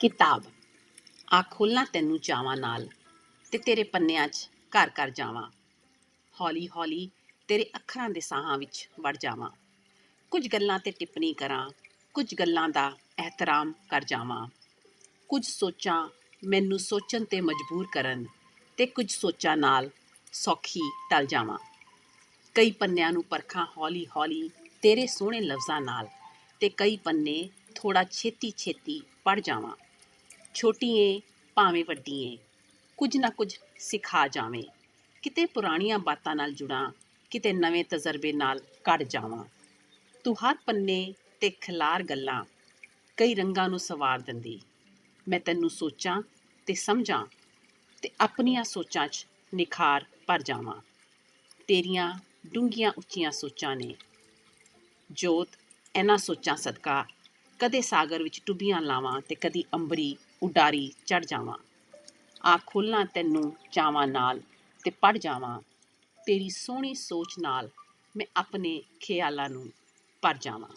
ਕਿਤਾਬ ਆ ਖੋਲਾਂ ਤੈਨੂੰ ਚਾਵਾਂ ਨਾਲ ਤੇ ਤੇਰੇ ਪੰਨਿਆਂ 'ਚ ਘਰ ਘਰ ਜਾਵਾਂ। ਹੌਲੀ ਹੌਲੀ ਤੇਰੇ ਅੱਖਰਾਂ ਦੇ ਸਾਹਾਂ ਵਿੱਚ ਵੜ ਜਾਵਾਂ। ਕੁਝ ਗੱਲਾਂ ਤੇ ਟਿੱਪਣੀ ਕਰਾਂ, ਕੁਝ ਗੱਲਾਂ ਦਾ ਇਹਤਰਾਮ ਕਰ ਜਾਵਾਂ। ਕੁਝ ਸੋਚਾਂ ਮੈਨੂੰ ਸੋਚਣ ਤੇ ਮਜਬੂਰ ਕਰਨ ਤੇ ਕੁਝ ਸੋਚਾਂ ਨਾਲ ਸੌਖੀ ਟਲ ਜਾਵਾਂ। ਕਈ ਪੰਨਿਆਂ ਨੂੰ ਪਰਖਾਂ ਹੌਲੀ ਹੌਲੀ ਤੇਰੇ ਸੋਹਣੇ ਲਫ਼ਜ਼ਾਂ ਨਾਲ ਤੇ ਕਈ ਪੰਨੇ ਥੋੜਾ ਛੇਤੀ ਛੇਤੀ ਪੜ ਜਾਵਾਂ। ਛੋਟੀ ਏ ਭਾਵੇਂ ਵੱਡੀ ਏ ਕੁਝ ਨਾ ਕੁਝ ਸਿਖਾ ਜਾਵੇਂ। ਕਿਤੇ ਪੁਰਾਣੀਆਂ ਬਾਤਾਂ ਨਾਲ ਜੁੜਾਂ, ਕਿਤੇ ਨਵੇਂ ਤਜਰਬੇ ਨਾਲ ਕੜ ਜਾਵਾਂ। ਤੂੰ ਹਰ ਪੰਨੇ ਤੇ ਖਿਲਾਰ ਗੱਲਾਂ ਕਈ ਰੰਗਾਂ ਨੂੰ ਸਵਾਰ ਦਿੰਦੀ। ਮੈਂ ਤੈਨੂੰ ਸੋਚਾਂ ਤੇ ਸਮਝਾਂ ਤੇ ਆਪਣੀਆਂ ਸੋਚਾਂ 'ਚ ਨਿਖਾਰ ਭਰ ਜਾਵਾਂ। ਤੇਰੀਆਂ ਡੂੰਘੀਆਂ ਉੱਚੀਆਂ ਸੋਚਾਂ ਨੇ। ਜੋਤ, ਇਹਨਾਂ ਸੋਚਾਂ ਸਦਕਾ ਕਦੇ ਸਾਗਰ ਵਿੱਚ ਟੁੱਬੀਆਂ ਲਾਵਾਂ ਤੇ ਕਦੀ ਅੰਬਰੀ, ਉਡਾਰੀ ਚੜ ਜਾਵਾਂ। ਆ ਖੋਲਾਂ ਤੈਨੂੰ ਚਾਵਾਂ ਨਾਲ ਤੇ ਪੜ ਜਾਵਾਂ। ਤੇਰੀ ਸੋਹਣੀ ਸੋਚ ਨਾਲ ਮੈਂ ਆਪਣੇ ਖਿਆਲਾਂ ਨੂੰ ਭਰ ਜਾਵਾਂ।